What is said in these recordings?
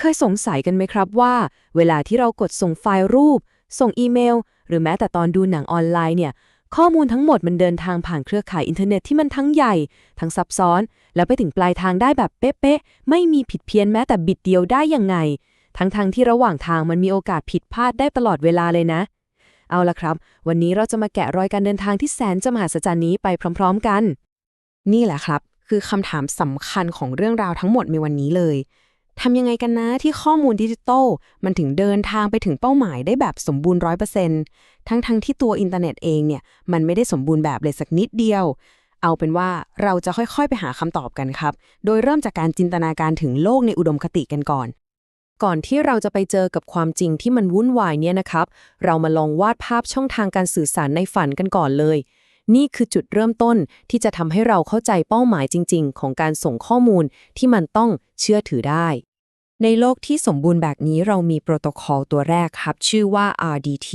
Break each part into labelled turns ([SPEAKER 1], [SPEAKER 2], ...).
[SPEAKER 1] เคยสงสัยกันไหมครับว่า เวลาที่เรากดส่งไฟล์รูป ส่งอีเมล หรือแม้แต่ตอนดูหนังออนไลน์เนี่ย ข้อมูลทั้งหมดมันเดินทางผ่านเครือข่ายอินเทอร์เน็ตที่มันทั้งใหญ่ ทั้งซับซ้อน แล้วไปถึงปลายทางได้แบบเป๊ะๆไม่มีผิดเพี้ยนแม้แต่บิดเดียวได้ยังไง ทั้งๆที่ระหว่างทางมันมีโอกาสผิดพลาดได้ตลอดเวลาเลยนะ เอาละครับ วันนี้เราจะมาแกะรอยการเดินทางที่แสนจะมหัศจรรย์นี้ไปพร้อม ๆ กัน
[SPEAKER 2] นี่แหละครับ คือคำถามสำคัญของเรื่องราวทั้งหมดในวันนี้เลย ทำยังไงกันนะที่ข้อมูลดิจิทัลมันถึงเดินทางไปถึงเป้าหมายได้แบบสมบูรณ์ร้อยเปอร์เซ็นต์ทั้งๆทที่ตัวอินเทอร์เน็ตเองเนี่ยมันไม่ได้สมบูรณ์แบบเลยสักนิดเดียว เอาเป็นว่าเราจะค่อยๆไปหาคำตอบกันครับ โดยเริ่มจากการจินตนาการถึงโลกในอุดมคติกันก่อน
[SPEAKER 1] ก่อนที่เราจะไปเจอกับความจริงที่มันวุ่นวายเนี่ยนะครับ เรามาลองวาดภาพช่องทางการสื่อสารในฝันกันก่อนเลย นี่คือจุดเริ่มต้นที่จะทำให้เราเข้าใจเป้าหมายจริง ๆ ของการส่งข้อมูลที่มันต้องเชื่อถือได้ ในโลกที่สมบูรณ์แบบนี้เรามีโปรโตคอลตัวแรกครับ ชื่อว่า RDT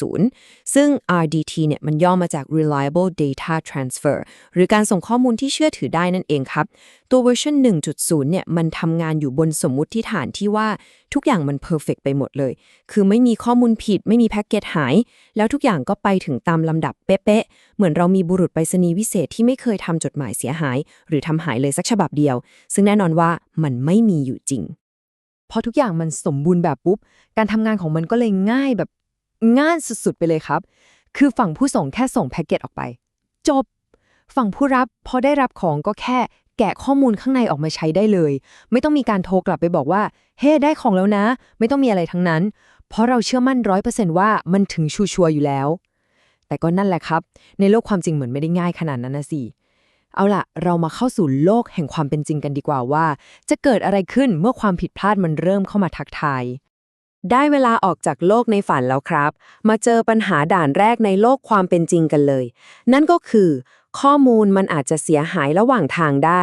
[SPEAKER 1] 1.0 ซึ่ง RDT เนี่ยมันย่อมาจาก Reliable Data Transfer หรือการส่งข้อมูลที่เชื่อถือได้นั่นเองครับ ตัวเวอร์ชัน1.0 เนี่ย มันทำงานอยู่บนสมมุติฐานที่ว่าทุกอย่างมันเพอร์เฟกไปหมดเลย คือไม่มีข้อมูลผิด ไม่มีแพ็กเกจหาย แล้วทุกอย่างก็ไปถึงตามลำดับเป๊ะๆ เหมือนเรามีบุรุษไปรษณีย์วิเศษที่ไม่เคยทำจดหมายเสียหาย หรือทำหายเลยสักฉบับเดียว ซึ่งแน่นอนว่ามันไม่มีอยู่จริง
[SPEAKER 3] พอทุกอย่างมันสมบูรณ์แบบปุ๊บ การทำงานของมันก็เลยง่ายแบบง่ายสุดๆไปเลยครับ คือฝั่งผู้ส่งแค่ส่งแพ็กเกจออกไป จบ ฝั่งผู้รับพอได้รับของก็แค่ แกะข้อมูลข้างในออกมาใช้ได้เลย ไม่ต้องมีการโทรกลับไปบอกว่า เฮ้ได้ของแล้วนะ ไม่ต้องมีอะไรทั้งนั้น เพราะเราเชื่อมั่นร้อยเปอร์เซนต์ว่ามันถึงชัวร์อยู่แล้ว แต่ก็นั่นแหละครับ ในโลกความจริงเหมือนไม่ได้ง่ายขนาดนั้นนะสิเอาล่ะ เรามาเข้าสู่โลกแห่งความเป็นจริงกันดีกว่าว่า จะเกิดอะไรขึ้นเมื่อความผิดพลาดมันเริ่มเข้ามาทักทาย
[SPEAKER 1] ได้เวลาออกจากโลกในฝันแล้วครับ มาเจอปัญหาด่านแรกในโลกความเป็นจริงกันเลย นั่นก็คือ ข้อมูลมันอาจจะเสียหายระหว่างทางได้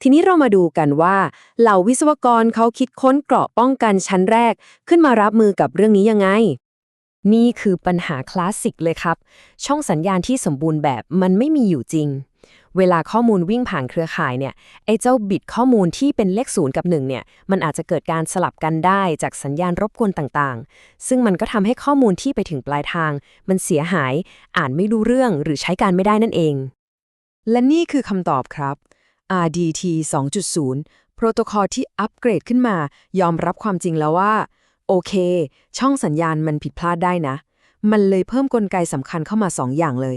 [SPEAKER 1] ทีนี้เรามาดูกันว่า เหล่าวิศวกรเขาคิดค้นเกราะป้องกันชั้นแรก ขึ้นมารับมือกับเรื่องนี้ยังไง นี่คือปัญหาคลาสสิกเลยครับ ช่องสัญญาณที่สมบูรณ์แบบมันไม่มีอยู่จริง เวลาข้อมูลวิ่งผ่านเครือข่ายเนี่ยไอ้เจ้าบิตข้อมูลที่เป็นเลขศูนย์กับ1เนี่ยมันอาจจะเกิดการสลับกันได้จากสัญญาณรบกวนต่างๆ ซึ่งมันก็ทำให้ข้อมูลที่ไปถึงปลายทาง มันเสียหายอ่านไม่รู้เรื่องหรือใช้การไม่ได้นั่นเอง
[SPEAKER 3] และนี่คือคำตอบครับ RDT 2.0 โปรโตคอลที่อัปเกรดขึ้นมา ยอมรับความจริงแล้วว่า โอเค ช่องสัญญาณมันผิดพลาดได้นะ มันเลยเพิ่มกลไกสำคัญเข้ามา 2 อย่างเลย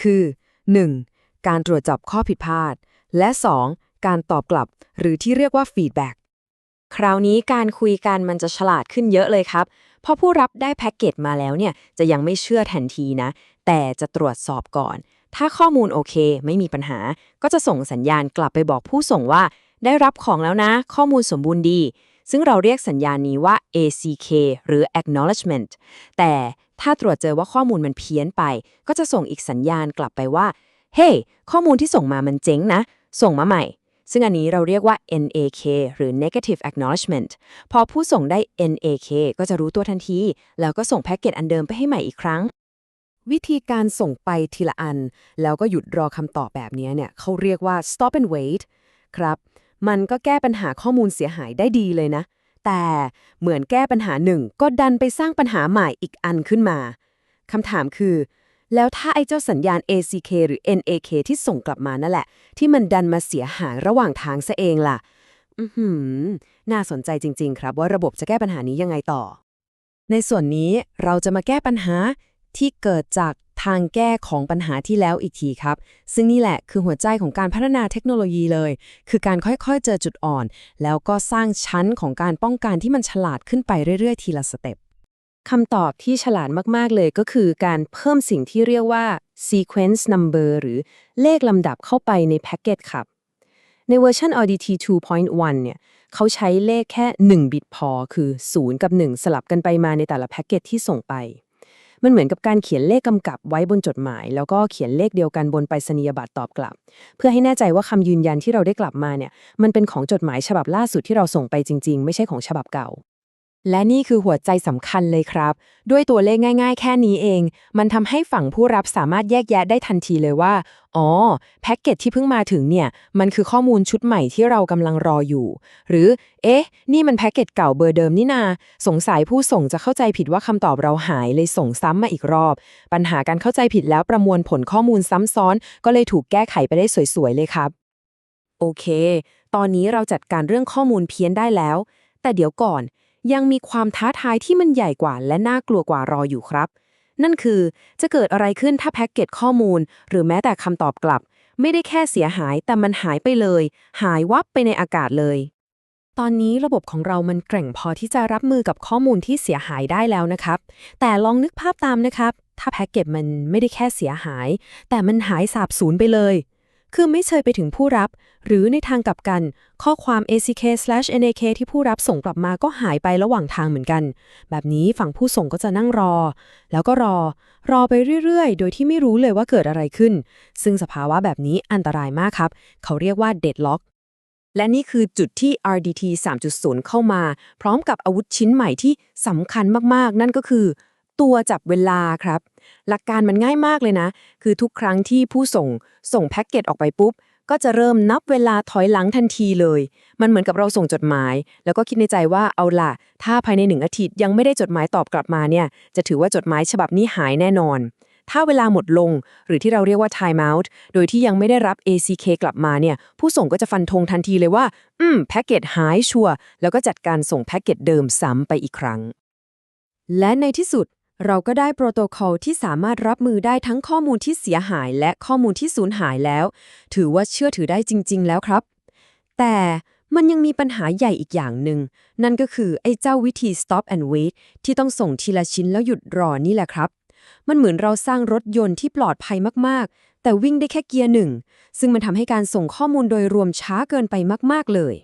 [SPEAKER 3] คือ 1. การตรวจจับข้อผิดพลาด และ 2. การตอบกลับ หรือที่เรียกว่าฟีดแบ็ก
[SPEAKER 1] คราวนี้การคุยกันมันจะฉลาดขึ้นเยอะเลยครับพอผู้รับได้แพ็กเกจมาแล้วเนี่ยจะยังไม่เชื่อทันทีนะ แต่จะตรวจสอบก่อน ถ้าข้อมูลโอเค ไม่มีปัญหา ก็จะส่งสัญญาณกลับไปบอกผู้ส่งว่า ได้รับของแล้วนะ ข้อมูลสมบูรณ์ดี ซึ่งเราเรียกสัญญาณนี้ว่า ACK หรือ acknowledgement แต่ถ้าตรวจเจอว่าข้อมูลมันเพี้ยนไป ก็จะส่งอีกสัญญาณกลับไปว่า เฮ้ hey, ข้อมูลที่ส่งมามันเจ๊งนะ ส่งมาใหม่ ซึ่งอันนี้เราเรียกว่า NAK หรือ negative acknowledgement พอผู้ส่งได้ NAK ก็จะรู้ตัวทันที แล้วก็ส่งแพ็กเกจอันเดิมไปให้ใหม่อีกครั้ง
[SPEAKER 3] วิธีการส่งไปทีละอัน แล้วก็หยุดรอคำตอบแบบนี้เนี่ยเขาเรียกว่า stop and wait ครับ มันก็แก้ปัญหาข้อมูลเสียหายได้ดีเลยนะ แต่เหมือนแก้ปัญหาหนึ่งก็ดันไปสร้างปัญหาใหม่อีกอันขึ้นมาคำถามคือ แล้วถ้าไอ้เจ้าสัญญาณ ACK หรือ NAK ที่ส่งกลับมานั่นแหละ ที่มันดันมาเสียหายระหว่างทางซะเองล่ะ อือหือน่าสนใจจริง ๆ ครับว่าระบบจะแก้ปัญหานี้ยังไงต่อ ในส่วนนี้เราจะมาแก้ปัญหา ที่เกิดจากทางแก้ของปัญหาที่แล้วอีกทีครับ ซึ่งนี่แหละคือหัวใจของการพัฒนาเทคโนโลยีเลย คือการค่อยๆ เจอจุดอ่อน แล้วก็สร้างชั้นของการป้องกันที่มันฉลาดขึ้นไปเรื่อยๆ ทีละสเต็ป
[SPEAKER 1] คำตอบที่ฉลาดมากๆเลยก็คือการเพิ่มสิ่งที่เรียกว่า sequence number หรือเลขลำดับเข้าไปในแพ็กเกจครับ ในเวอร์ชัน audt 2.1 เนี่ย เขาใช้เลขแค่ 1 บิตพอ คือ 0 กับ 1 สลับกันไปมาในแต่ละแพ็กเกจที่ส่งไป มันเหมือนกับการเขียนเลขกำกับไว้บนจดหมาย แล้วก็เขียนเลขเดียวกันบนไปรษณียบัตรตอบกลับ เพื่อให้แน่ใจว่าคำยืนยันที่เราได้กลับมาเนี่ยมันเป็นของจดหมายฉบับล่าสุดที่เราส่งไปจริง ๆ ไม่ใช่ของฉบับเก่า และนี่คือหัวใจสำคัญเลยครับ ด้วยตัวเลขง่าย ๆ แค่นี้เอง มันทำให้ฝั่งผู้รับสามารถแยกแยะได้ทันทีเลยว่า อ๋อ แพ็กเกจที่เพิ่งมาถึงเนี่ย มันคือข้อมูลชุดใหม่ที่เรากำลังรออยู่ หรือ เอ๊ะ นี่มันแพ็กเกจเก่าเบอร์เดิมนี่นา สงสัยผู้ส่งจะเข้าใจผิดว่าคำตอบเราหายเลยส่งซ้ำมาอีกรอบ ปัญหาการเข้าใจผิดแล้วประมวลผลข้อมูลซ้ำซ้อน ก็เลยถูกแก้ไขไปได้สวยๆเลยครับ โอเค ตอนนี้เราจัดการเรื่องข้อมูลเพี้ยนได้แล้ว แต่เดี๋ยวก่อน ยังมีความท้าทายที่มันใหญ่กว่าและน่ากลัวกว่ารออยู่ครับ นั่นคือจะเกิดอะไรขึ้นถ้าแพ็กเกจข้อมูล หรือแม้แต่คำตอบกลับ ไม่ได้แค่เสียหายแต่มันหายไปเลย หายวับไปในอากาศเลย
[SPEAKER 2] ตอนนี้ระบบของเรามันแกร่งพอที่จะรับมือกับข้อมูลที่เสียหายได้แล้วนะครับ แต่ลองนึกภาพตามนะครับ ถ้าแพ็กเกจมันไม่ได้แค่เสียหาย แต่มันหายสาบสูญไปเลย คือไม่เชยไปถึงผู้รับ หรือในทางกลับกัน ข้อความ ack/nak ที่ผู้รับส่งกลับมาก็หายไประหว่างทางเหมือนกัน แบบนี้ฝั่งผู้ส่งก็จะนั่งรอ แล้วก็รอ รอไปเรื่อยๆ โดยที่ไม่รู้เลยว่าเกิดอะไรขึ้น ซึ่งสภาวะแบบนี้อันตรายมากครับ เขาเรียกว่า deadlock
[SPEAKER 1] และนี่คือจุดที่ RDT 3.0 เข้ามา พร้อมกับอาวุธชิ้นใหม่ที่สำคัญมากๆ นั่นก็คือ ตัวจับเวลาครับ หลักการมันง่ายมากเลยนะ คือทุกครั้งที่ผู้ส่งส่งแพ็กเกจออกไปปุ๊บ ก็จะเริ่มนับเวลาถอยหลังทันทีเลย มันเหมือนกับเราส่งจดหมาย แล้วก็คิดในใจว่าเอาล่ะ ถ้าภายในหนึ่งอาทิตย์ยังไม่ได้จดหมายตอบกลับมาเนี่ย จะถือว่าจดหมายฉบับนี้หายแน่นอน ถ้าเวลาหมดลง หรือที่เราเรียกว่า time out โดยที่ยังไม่ได้รับ ACK กลับมาเนี่ย ผู้ส่งก็จะฟันธงทันทีเลยว่า อืม แพ็กเกจหายชัวร์ แล้วก็จัดการส่งแพ็กเกจเดิมซ้ำไปอีกครั้ง
[SPEAKER 3] และในที่สุด เราก็ได้โปรโตคอลที่สามารถรับมือได้ทั้งข้อมูลที่เสียหายและข้อมูลที่สูญหายแล้ว ถือว่าเชื่อถือได้จริง ๆ แล้วครับ แต่มันยังมีปัญหาใหญ่อีกอย่างหนึ่ง นั่นก็คือไอ้เจ้าวิธี stop and wait ที่ต้องส่งทีละชิ้นแล้วหยุดรอนี่แหละครับ มันเหมือนเราสร้างรถยนต์ที่ปลอดภัยมากๆ แต่วิ่งได้แค่เกียร์หนึ่ง ซึ่งมันทำให้การส่งข้อมูลโดยรวมช้าเกินไปมาก ๆ เลย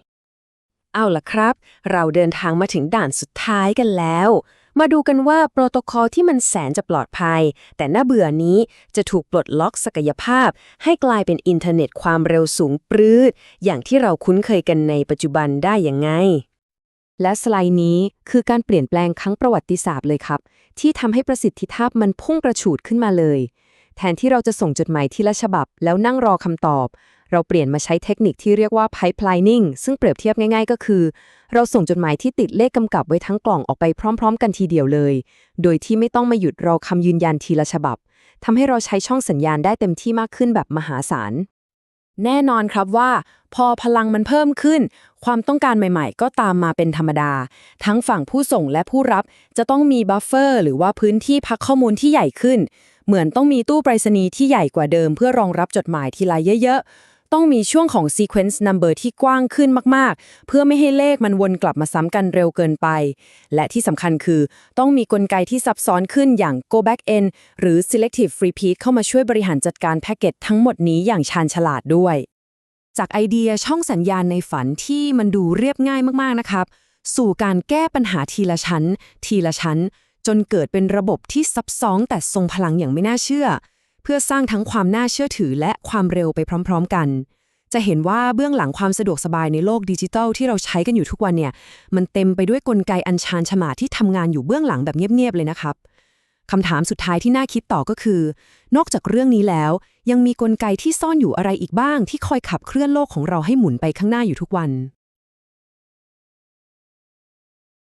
[SPEAKER 3] เอาล่ะครับ เราเดินทางมาถึงด่านสุดท้ายกันแล้ว มาดูกันว่าโปรโตคอลที่มันแสนจะปลอดภัย แต่น่าเบื่อนี้จะถูกปลดล็อกศักยภาพ ให้กลายเป็นอินเทอร์เน็ตความเร็วสูงปรื้ด อย่างที่เราคุ้นเคยกันในปัจจุบันได้ยังไง และสไลด์นี้คือการเปลี่ยนแปลงครั้งประวัติศาสตร์เลยครับ ที่ทำให้ประสิทธิภาพมันพุ่งกระฉูดขึ้นมาเลย แทนที่เราจะส่งจดหมายทีละฉบับ แล้วนั่งรอคำตอบ เราเปลี่ยนมาใช้เทคนิคที่เรียกว่า pipelining ซึ่งเปรียบเทียบง่ายๆ ก็คือ เราส่งจดหมายที่ติดเลขกำกับไว้ทั้งกล่องออกไปพร้อม ๆ กันทีเดียวเลย โดยที่ไม่ต้องมาหยุดรอคำยืนยันทีละฉบับทำให้เราใช้ช่องสัญญาณได้เต็มที่มากขึ้นแบบมหาศาลแน่นอนครับว่า พอพลังมันเพิ่มขึ้น ความต้องการใหม่ๆ ก็ตามมาเป็นธรรมดา ทั้งฝั่งผู้ส่งและผู้รับจะต้องมีบัฟเฟอร์หรือว่าพื้นที่พักข้อมูลที่ใหญ่ขึ้น เหมือนต้องมีตู้ไปรษณีย์ที่ใหญ่กว่าเดิม เพื่อรองรับจดหมายทีละเยอะๆ ต้องมีช่วงของ sequence number ที่กว้างขึ้นมากๆ เพื่อไม่ให้เลขมันวนกลับมาซ้ำกันเร็วเกินไป และที่สำคัญคือ ต้องมีกลไกที่ซับซ้อนขึ้นอย่าง go back n หรือ selective repeat เข้ามาช่วยบริหารจัดการแพ็กเกจทั้งหมดนี้อย่างชาญฉลาดด้วย จากไอเดียช่องสัญญาณในฝันที่มันดูเรียบง่ายมากๆนะครับ สู่การแก้ปัญหาทีละชั้น ทีละชั้น จนเกิดเป็นระบบที่ซับซ้อนแต่ทรงพลังอย่างไม่น่าเชื่อ เพื่อสร้างทั้งความน่าเชื่อถือและความเร็วไปพร้อม ๆ กัน จะเห็นว่าเบื้องหลังความสะดวกสบายในโลกดิจิทัลที่เราใช้กันอยู่ทุกวันเนี่ยมันเต็มไปด้วยกลไกอันชาญฉลาดที่ทำงานอยู่เบื้องหลังแบบเงียบๆเลยนะครับคำถามสุดท้ายที่น่าคิดต่อก็คือ นอกจากเรื่องนี้แล้ว ยังมีกลไกที่ซ่อนอยู่อะไรอีกบ้าง ที่คอยขับเคลื่อนโลกของเราให้หมุนไปข้างหน้าอยู่ทุกวัน